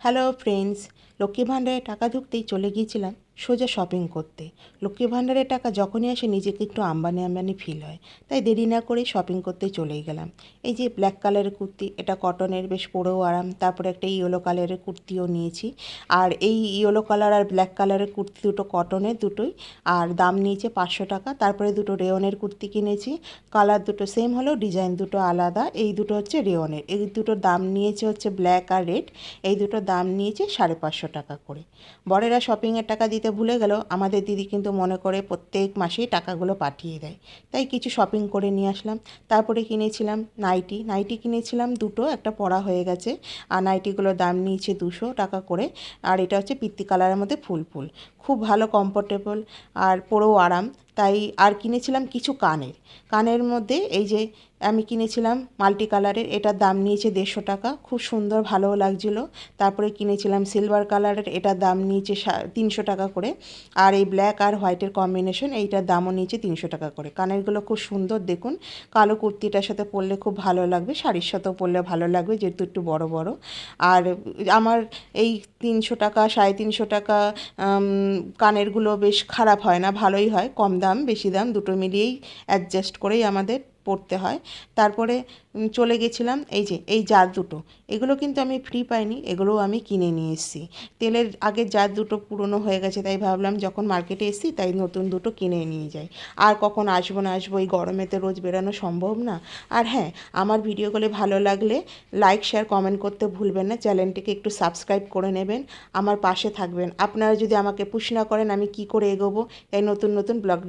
Hello friends Lakshmi ভাণ্ডারে টাকা ঢুকতেই চলে গিয়েছিলাম। সোজা শপিং করতে। লক্ষ্মী ভাণ্ডারের টাকা যখনই আসে, নিজেকে একটু আম্বানি আম্বানি ফিল হয়। তাই দেরি না করে শপিং করতে চলেই গেলাম। এই যে ব্ল্যাক কালারের কুর্তি, এটা কটনের বেশ পরেও আরাম, তারপরে একটা ইয়েলো কালারের কুর্তিও নিয়েছি। আর এই ইয়েলো কালার আর ব্ল্যাক কালারের কুর্তি দুটো কটনের দুটোই, আর দাম নিয়েছে পাঁচশো টাকা, তারপরে দুটো রেওনের কুর্তি কিনেছি। কালার দুটো সেম হলেও ডিজাইন দুটো আলাদা, এই দুটো হচ্ছে রেওনের এই দুটোর দাম নিয়েছে হচ্ছে ব্ল্যাক আর রেড এই দুটোর দাম নিয়েছে সাড়ে পাঁচশো টাকা করে। বড়েরা শপিংয়ের টাকা দিতে ভুলে গেল, আমাদের দিদি কিন্তু মনে করে প্রত্যেক মাসেই টাকাগুলো পাঠিয়ে দেয়। তাই কিছু শপিং করে নিয়ে আসলাম। তারপরে কিনেছিলাম নাইটি নাইটি কিনেছিলাম দুটো, একটা পড়া হয়ে গেছে। আর নাইটিগুলোর দাম নিয়েছে দুশো টাকা করে। আর এটা হচ্ছে পিত্তি কালারের মধ্যে ফুল ফুল। খুব ভালো কমফোর্টেবল আর পরেও আরাম। তাই আর কিনেছিলাম কিছু কানের। কানের মধ্যে এই যে আমি কিনেছিলাম মাল্টি কালারের, এটার দাম নিয়েছে দেড়শো টাকা। খুব সুন্দর, ভালোও লাগছিল। তারপরে কিনেছিলাম সিলভার কালারের, এটার দাম নিয়েছে তিনশো টাকা করে। আর এই ব্ল্যাক আর হোয়াইটের কম্বিনেশন, এইটার দামও নিয়েছে তিনশো টাকা করে। কানেরগুলো খুব সুন্দর, দেখুন। কালো কুর্তিটার সাথে পরলে খুব ভালো লাগবে, শাড়ির সাথেও পরলে ভালো লাগবে, যেহেতু একটু বড় বড়। আর আমার এই তিনশো টাকা, সাড়ে তিনশো টাকা কানেরগুলো বেশ খারাপ হয় না, ভালোই হয়, কম দাম বেশি দাম, দুটো মিলিয়েই অ্যাডজাস্ট করেই আমাদের পড়তে হয়। তারপরে চলে গেছিলাম এই যে, এই জার দুটো। এগুলো কিন্তু আমি ফ্রি পাইনি, এগুলোও আমি কিনে নিয়ে এসেছি। তেলের আগের জার দুটো পুরনো হয়ে গেছে, তাই ভাবলাম যখন মার্কেটে এসেছি, তাই নতুন দুটো কিনে নিয়ে যাই। আর কখন আসব না আসব, এই গরমেতে রোজ বেরানো সম্ভব না? আর হ্যাঁ আমার ভিডিওগুলো ভালো লাগলে লাইক শেয়ার কমেন্ট করতে ভুলবেন না। চ্যানেলটিকে একটু সাবস্ক্রাইব করে নেবেন, আমার পাশে থাকবেন। আপনারা যদি আমাকে পুশ না করেন, আমি কি করে এগোবো? তাই নতুন নতুন ব্লগ